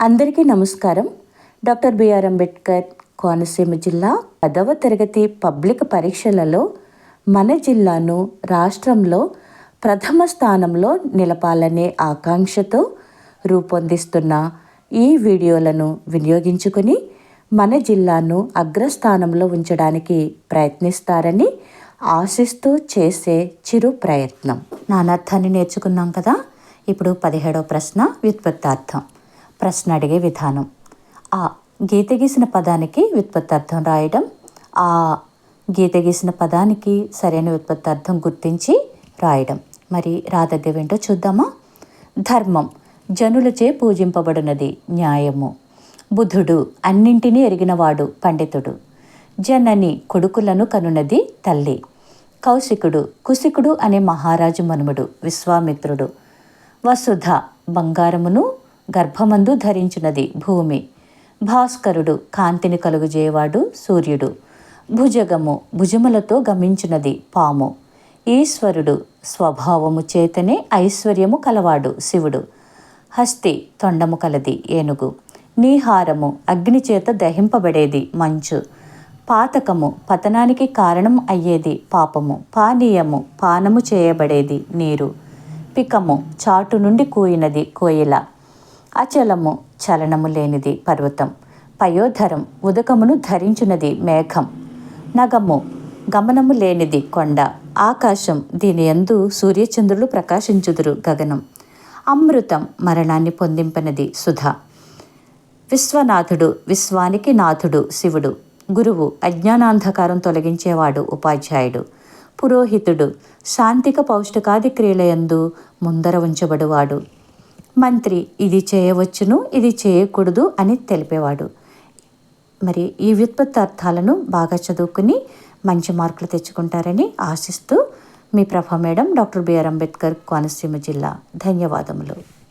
అందరికీ నమస్కారం. Doctor B R Ambedkar Konaseema జిల్లా పదవ తరగతి పబ్లిక్ పరీక్షలలో మన జిల్లాను రాష్ట్రంలో ప్రథమ స్థానంలో నిలపాలనే ఆకాంక్షతో రూపొందిస్తున్న ఈ వీడియోలను వినియోగించుకొని మన జిల్లాను అగ్రస్థానంలో ఉంచడానికి ప్రయత్నిస్తారని ఆశిస్తూ చేసే చిరు ప్రయత్నం. నానార్థాన్ని నేర్చుకున్నాం కదా? ఇప్పుడు పదిహేడవ ప్రశ్న వ్యుత్పత్తార్థం. ప్రశ్న అడిగే విధానం. ఆ గీత గీసిన పదానికి వ్యుత్పత్తార్థం రాయడం ఆ గీత గీసిన పదానికి సరైన వ్యుత్పత్తార్థం గుర్తించి రాయడం. మరి రాదగ్గవేంటో చూద్దామా? ధర్మం జనులచే పూజింపబడినది న్యాయము. బుధుడు అన్నింటినీ ఎరిగినవాడు పండితుడు. జనని కొడుకులను కనునది తల్లి. కౌశికుడు కుశికుడు అనే మహారాజు మనుముడు విశ్వామిత్రుడు. వసుధ బంగారమును గర్భమందు ధరించినది భూమి. భాస్కరుడు కాంతిని కలుగుజేవాడు సూర్యుడు. భుజగము భుజములతో గమించినది పాము. ఈశ్వరుడు స్వభావము చేతనే ఐశ్వర్యము కలవాడు శివుడు. హస్తి తొండము కలది ఏనుగు. నీహారము అగ్నిచేత దహింపబడేది మంచు. పాతకము పతనానికి కారణం అయ్యేది పాపము. పానీయము పానము చేయబడేది నీరు. పికము చాటు నుండి కూయినది కోయిల. అచలము చలనము లేనిది పర్వతం. పయోధరం ఉదకమును ధరించున్నది మేఘం. నగము గమనము లేనిది కొండ. ఆకాశం దీని యందు సూర్యచంద్రులు ప్రకాశించుదురు గగనం. అమృతం మరణాన్ని పొందింపనది సుధ. విశ్వనాథుడు విశ్వానికి నాథుడు శివుడు. గురువు అజ్ఞానాంధకారం తొలగించేవాడు ఉపాధ్యాయుడు. పురోహితుడు శాంతిక పౌష్టికాది క్రియలయందు ముందర ఉంచబడువాడు. మంత్రి ఇది చేయవచ్చును ఇది చేయకూడదు అని తెలిపేవాడు. మరి ఈ వ్యుత్పత్తార్థాలను బాగా చదువుకుని మంచి మార్కులు తెచ్చుకుంటారని ఆశిస్తూ మీ Prabha madam doctor B R Ambedkar Konaseema జిల్లా. ధన్యవాదములు.